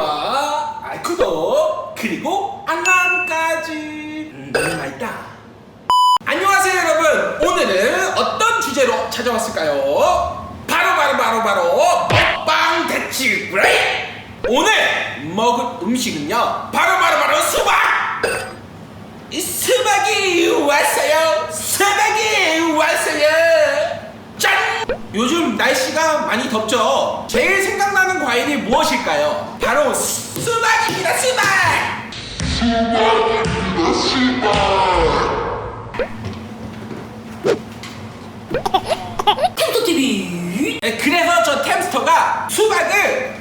좋아요와. 아, 구독. 그리고 알람까지. 음, 너무 맛있다. 안녕하세요 여러분. 오늘은 어떤 주제로 찾아왔을까요? 바로 바로 바로 바로 먹방 대치 브레이크 오늘 먹을 음식은요 바로 바로 바로 수박! 이 수박이 왔어요. 수박이 왔어요. 짠! 요즘 날씨가 많이 덥죠? 제일 생각나는 과일이 무엇일까요? 바로 수- 수박입니다 수박 템토 TV 네, 그래서 저 템스터가 수박을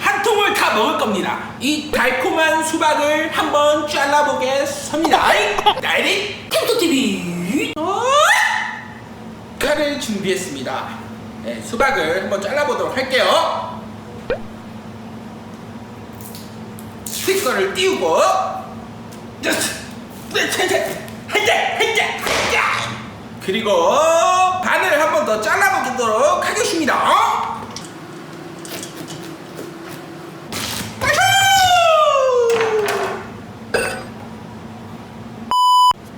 한 통을 다 먹을 겁니다. 이 달콤한 수박을 한번 잘라보겠습니다. 나이리 템토 TV 칼을 준비했습니다. 네, 수박을 한번 잘라보도록 할게요. 스티커를 띄우고 한자한자한자 그리고 반을 한 번 더 잘라보도록 하겠습니다.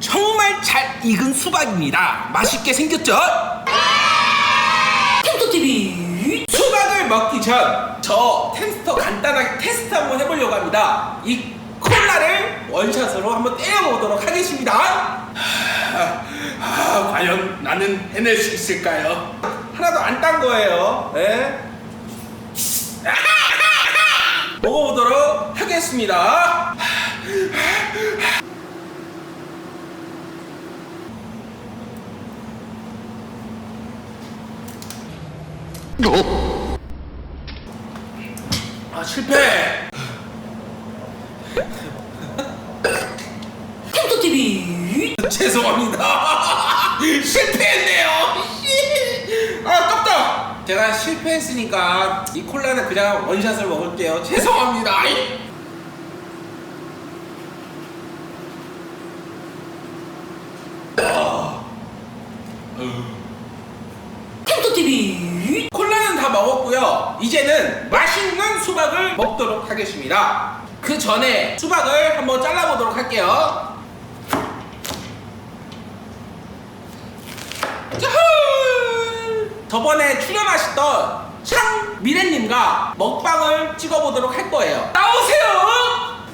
정말 잘 익은 수박입니다. 맛있게 생겼죠? 전저 템스터 간단하게 테스트 한번 해보려고 합니다. 이 콜라를 원샷으로 한번 때려보도록 하겠습니다. 아, 아, 과연 나는 해낼 수 있을까요? 하나도 안 딴 거예요. 네? 먹어보도록 하겠습니다. 아 실패. 템토 TV 죄송합니다. 실패했네요. 아, 아깝다. 제가 실패했으니까 이 콜라는 그냥 원샷을 먹을게요. 죄송합니다. 아이. 아. TV 콜라는 다 먹었고요. 이제는 수박을 먹도록 하겠습니다. 그 전에 수박을 한번 잘라보도록 할게요. 저번에 출연하셨던 창미래님과 먹방을 찍어보도록 할 거예요. 나오세요!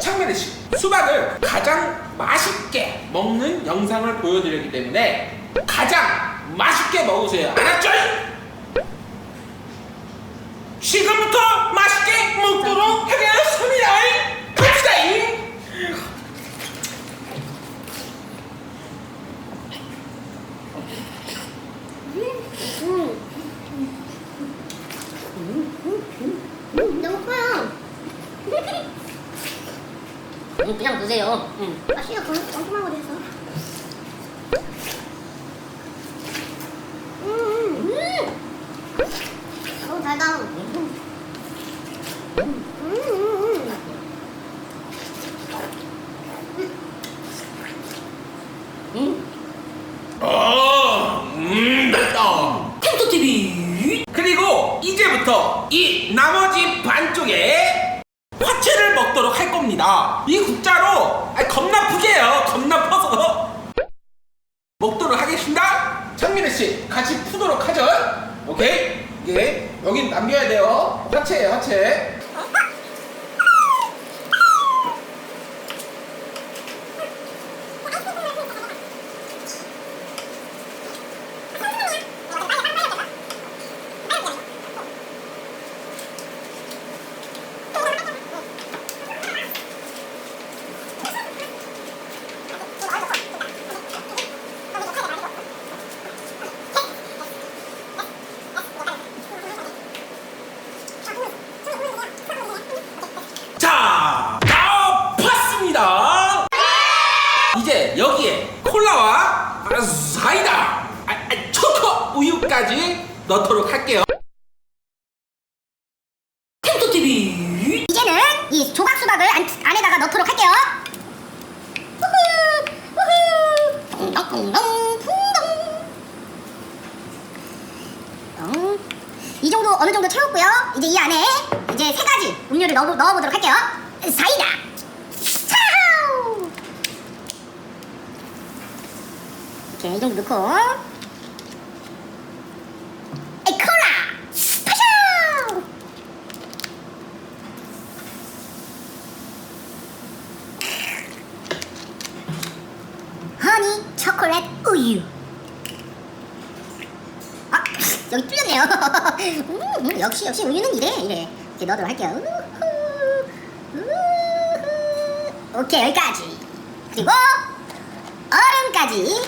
창미래 씨, 수박을 가장 맛있게 먹는 영상을 보여드렸기 때문에 가장 맛있게 먹으세요. 알았죠? 지금부터 먹도록 하겠습니다. 갑시다. 너무 커요. 음, 그냥 드세요 음. 그 엉뚱한 거 됐어. 음, 음. 너무 달다. 음, 음, 음. 음. 어, 음, 맵다. 템토 TV 그리고 이제부터 이 나머지 반쪽에 화채를 먹도록 할 겁니다. 이 국자로 아, 겁나 푸게요. 겁나 퍼서 먹도록 하겠습니다. 창민혜 씨 같이 푸도록 하죠. 오케이. 이게 여긴 남겨야 돼요. 화채예요, 화채. 자, 다 팠습니다. 이제 여기에 콜라와 아, 사이다, 아, 아, 우유까지 넣도록 할게요. 템토 TV 이제는 이 조각 수박을 안, 안에다가 넣도록 할게요. 우후, 우후. 쿵덩. 쿵덩. 이 정도 어느 정도 채웠고요. 이제 이 안에 이제 세 가지 음료를 넣어 넣어보도록 할게요. 사이다. 이렇게 이 정도 넣고. 에이 콜라. 파샤. 허니 초콜릿 우유. 아 여기 뚫렸네요. 음, 음, 역시 역시 우유는 이래 이래 이렇게 넣어도록 할게요. 우후, 우후. 오케이 여기까지. 그리고 얼음까지. 유후.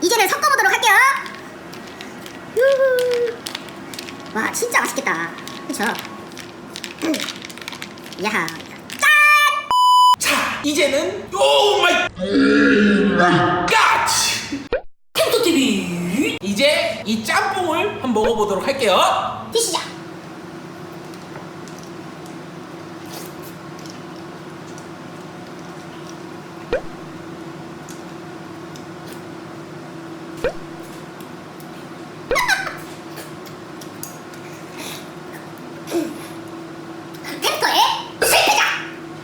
이제는 섞어보도록 할게요. 유후. 와 진짜 맛있겠다. 그쵸? 음. 야하. 짠! 자, 이제는 오 마이 갓! 햄토 TV. 이제 이 짬뽕을 한번 먹어보도록 할게요. 드시죠.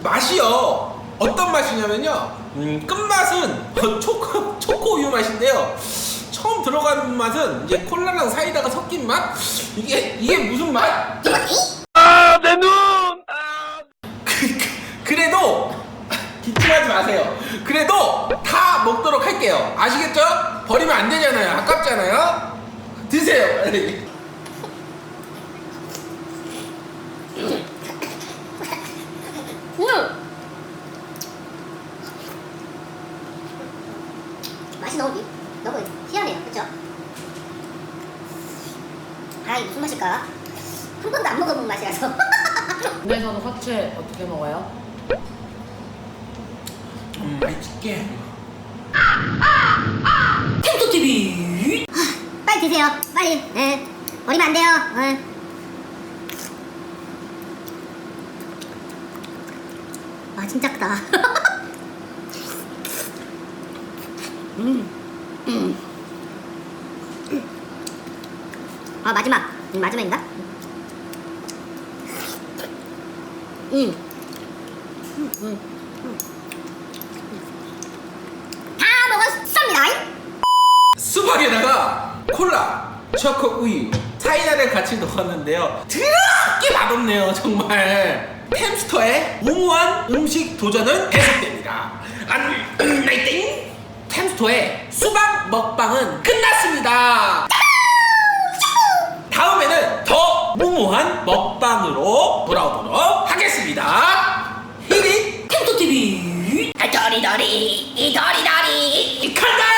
맛이요. 어떤 맛이냐면요. 음, 끝맛은 어, 초코 초코 우유 맛인데요. 처음 들어가는 맛은 이제 콜라랑 사이다가 섞인 맛. 이게 이게 무슨 맛? 이거니? 그래도 기침하지 마세요. 그래도 다 먹도록 할게요. 아시겠죠? 버리면 안 되잖아요. 아깝잖아요. 드세요. 빨리. 음. 맛이 너무 미, 너무 희한해요, 그렇죠? 아, 이게 무슨 맛일까? 한 번도 안 먹어본 맛이라서. 집에서는 화채 어떻게 먹어요? 음, 맛있게. 햄토 TV. 빨리 드세요, 빨리. 예. 버리면 안 돼요. 예. 와, 진짜 크다. 음. 음. 아, 마지막. 음, 마지막인가? 음. 음, 음, 음. 다 먹었습니다. 수박에다가 콜라, 초코 우유, 사이다를 같이 넣었는데요. 드럽게 맛없네요, 정말. 햄스터의 무모한 음식 도전은 계속됩니다. 안, 나이땡! 햄스터의 수박 먹방은 끝났습니다. 다음에는 더 무모한 먹방으로 돌아오도록 하겠습니다. 히릿 햄토 TV. 도리도리, 이 도리도리. 간다!